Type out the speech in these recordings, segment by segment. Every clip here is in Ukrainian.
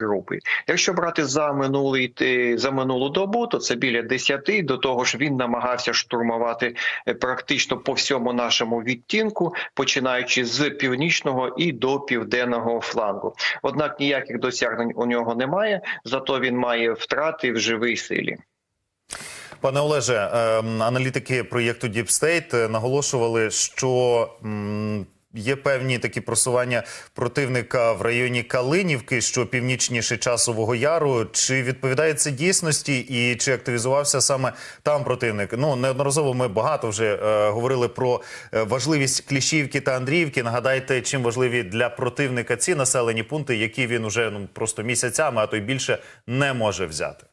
групи. Якщо брати за минулий за минулу добу, то це біля 10, До того ж, він намагався штурмувати е, практично по всьому нашому відтінку, починаючи з північного і до південного флангу. Однак ніяких досягнень у нього немає, зато він має втрати в живій силі. Пане Олеже, ем, аналітики проєкту Deep State е, наголошували, що є певні такі просування противника в районі Калинівки, що північніше часового яру. Чи відповідає це дійсності, і чи активізувався саме там противник? Ну неодноразово ми багато вже е, говорили про е, важливість Кліщівки та Андріївки. Нагадайте, чим важливі для противника ці населені пункти, які він уже ну просто місяцями, а то й більше не може взяти.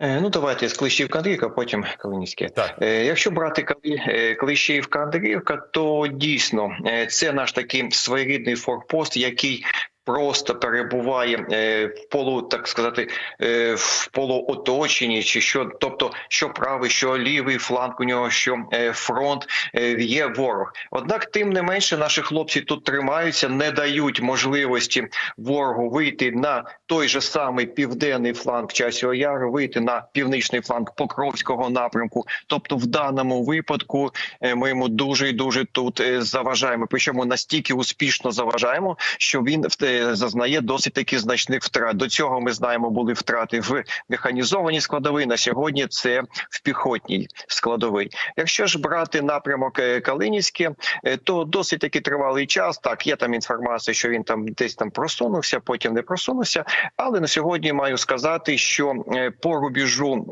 Е, Ну, давайте з Клещівка Андріївка, потім Калинівське. Так. Е, Якщо брати е, Клещівка то дійсно це наш такий своєрідний форпост, який просто перебуває е, в полу, так сказати, е, в полуоточенні, чи що, тобто, що правий, що лівий фланг у нього, що е, фронт є ворог. Однак, тим не менше, наші хлопці тут тримаються, не дають можливості ворогу вийти на той же самий південний фланг Часього Яру, вийти на північний фланг Покровського напрямку. Тобто, в даному випадку ми йому дуже і дуже тут заважаємо. Причому настільки успішно заважаємо, що він е, зазнає досить таки значних втрат. До цього ми знаємо, були втрати в механізованій складовій. На сьогодні це в піхотній складовій. Якщо ж брати напрямок е, Калинівське, е, то досить таки тривалий час. Так, є там інформація, що він там десь там просунувся, потім не просунувся. Але на сьогодні маю сказати, що е, по рубежу.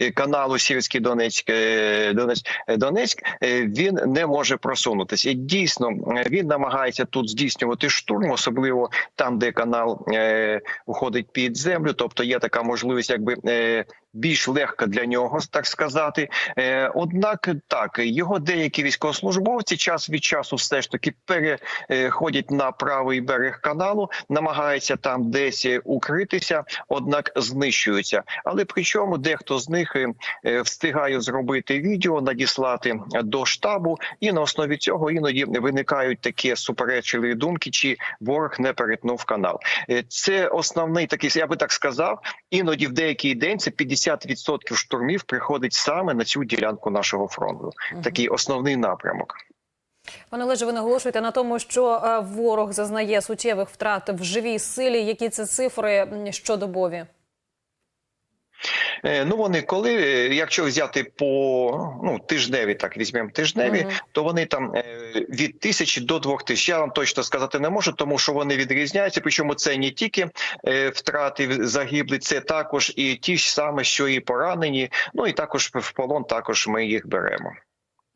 Е, Каналу Сільський Донецьк е, Донецьк е, Донецьк е, він не може просунутися. І дійсно він намагається тут здійснювати штурм, особливо там, де канал уходить під землю. Тобто є така можливість, якби більш легка для нього, так сказати. Е, однак так його деякі військовослужбовці час від часу все ж таки переходять на правий берег каналу, намагаються там десь укритися, однак знищуються. Але причому дехто з них е, встигає зробити відео, надіслати до штабу, і на основі цього іноді виникають такі суперечливі думки, чи ворог не перетнув канал. Е, Це основний такий, я би так сказав. Іноді в деякий день це 50% штурмів приходить саме на цю ділянку нашого фронту. Такий основний напрямок. Пане Олеже, ви наголошуєте на тому, що е, ворог зазнає суттєвих втрат в живій силі. Які це цифри щодобові? Е, Ну вони коли, е, якщо взяти по ну тижневі, так візьмемо тижневі, Мгм. то вони там е, від тисячі до двох тисяч. Я вам точно сказати не можу, тому що вони відрізняються. Причому це не тільки втрати загиблі, це також і ті ж саме, що і поранені. Ну і також в полон також ми їх беремо.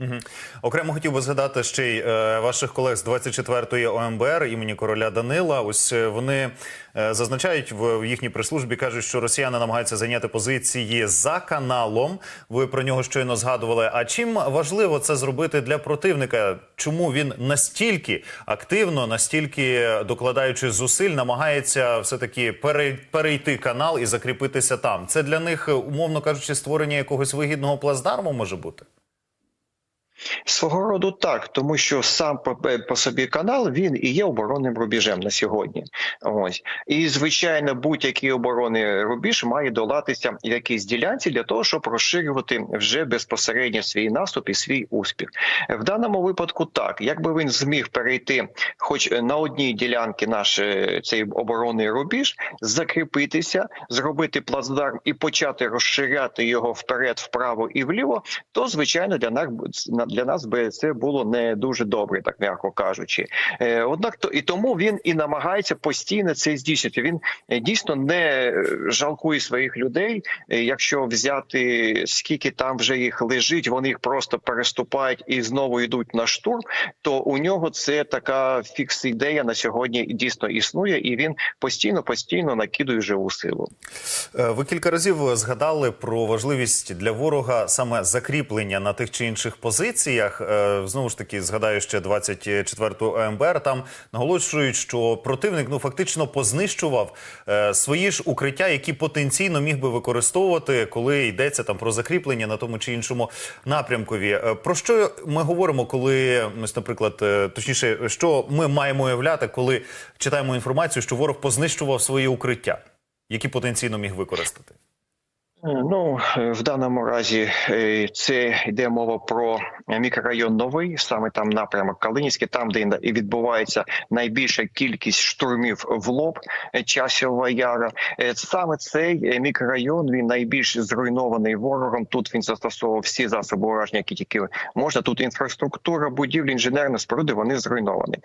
Угу. Окремо хотів би згадати ще й е, ваших колег з 24-ї ОМБР імені короля Данила. Ось е, вони е, зазначають в, в їхній прес-службі, кажуть, що росіяни намагаються зайняти позиції за каналом. Ви про нього щойно згадували. А чим важливо це зробити для противника? Чому він настільки активно, настільки докладаючи зусиль, намагається все таки пере, перейти канал і закріпитися там? Це для них, е, умовно кажучи, створення якогось вигідного плацдарму може бути. Свого роду так, тому що сам по, по собі канал він і є оборонним рубежем на сьогодні. Ось і звичайно, будь-який оборонний рубіж має долатися в якійсь ділянці для того, щоб розширювати вже безпосередньо свій наступ і свій успіх. В даному випадку так, якби він зміг перейти, хоч на одній ділянці наш е, цей оборонний рубіж, закріпитися, зробити плацдарм і почати розширяти його вперед, вправо і вліво, то звичайно для нас для нас би це було не дуже добре, так м'яко кажучи. Е, Однак то і тому він і намагається постійно це здійснити. Він е, дійсно не е, жалкує своїх людей. Якщо взяти скільки там вже їх лежить, вони їх просто переступають і знову йдуть на штурм. То у нього це така фікс ідея на сьогодні дійсно існує, і він постійно постійно накидує живу силу. Ви кілька разів згадали про важливість для ворога саме закріплення на тих чи інших позиціях. Позиціях. Е, Знову ж таки, згадаю ще 24-ту ОМБР. Там наголошують, що противник ну фактично познищував е, свої ж укриття, які потенційно міг би використовувати, коли йдеться там про закріплення на тому чи іншому напрямкові. Е, Про що ми говоримо, коли ось, наприклад, точніше, що ми маємо уявляти, коли читаємо інформацію, що ворог познищував свої укриття, які потенційно міг використати? Ну е, в даному разі е, це йде мова про мікрорайон новий, саме там напрямок Калинівський, там де і відбувається найбільша кількість штурмів в лоб е, часова яра. Саме цей мікрорайон він найбільш зруйнований ворогом. Тут він застосовував всі засоби ураження, які тільки можна. Тут інфраструктура, будівлі, інженерні споруди вони зруйновані.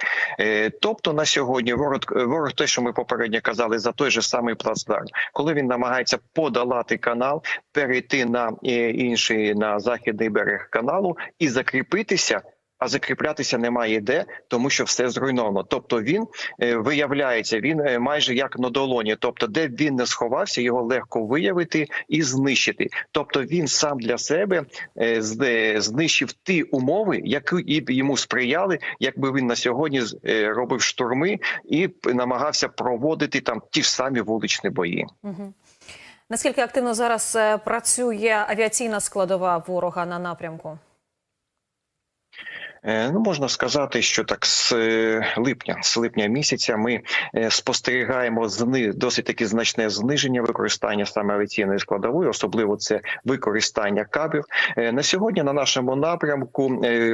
Тобто на сьогодні ворог, ворог, те, що ми попередньо казали, за той же самий плацдарм, коли він намагається подолати канал, перейти на е, інший на західний берег каналу і закріпитися. А закріплятися немає де, тому що все зруйновано. Тобто він е, виявляється, він е, майже як на долоні. Тобто, де б він не сховався, його легко виявити і знищити. Тобто він сам для себе знищив ті умови, які б йому сприяли, якби він на сьогодні робив штурми і намагався проводити там ті ж самі вуличні бої. Наскільки активно зараз е, працює авіаційна складова ворога на напрямку? Е, Ну, можна сказати, що так з е, липня, з липня місяця ми е, спостерігаємо зни досить таки значне зниження використання саме авіаційної складової, особливо це використання кабів. На сьогодні на нашому напрямку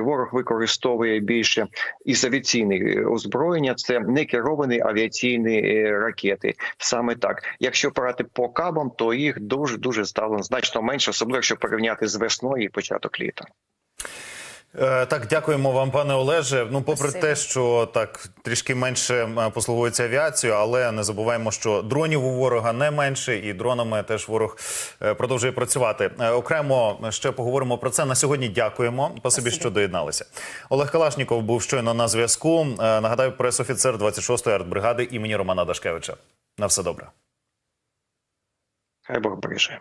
ворог використовує більше із авіаційних озброєння. Це некеровані авіаційні е, ракети. Саме так, якщо брати по кабам, то їх дуже дуже стало значно менше, особливо якщо порівняти з весною і початок літа. Е, Так, дякуємо вам, пане Олеже. Ну, попри Спасибо. те, що так трішки менше е, послуговується авіацією, але не забуваємо, що дронів у ворога не менше, і дронами теж ворог е, продовжує працювати. Е, Окремо ще поговоримо про це. На сьогодні дякуємо. Спасибі, Спасибі. що доєдналися. Олег Калашніков був щойно на зв'язку. Е, Нагадаю, пресофіцер 26-ї артбригади імені Романа Дашкевича. На все добре. Хай Бог береже.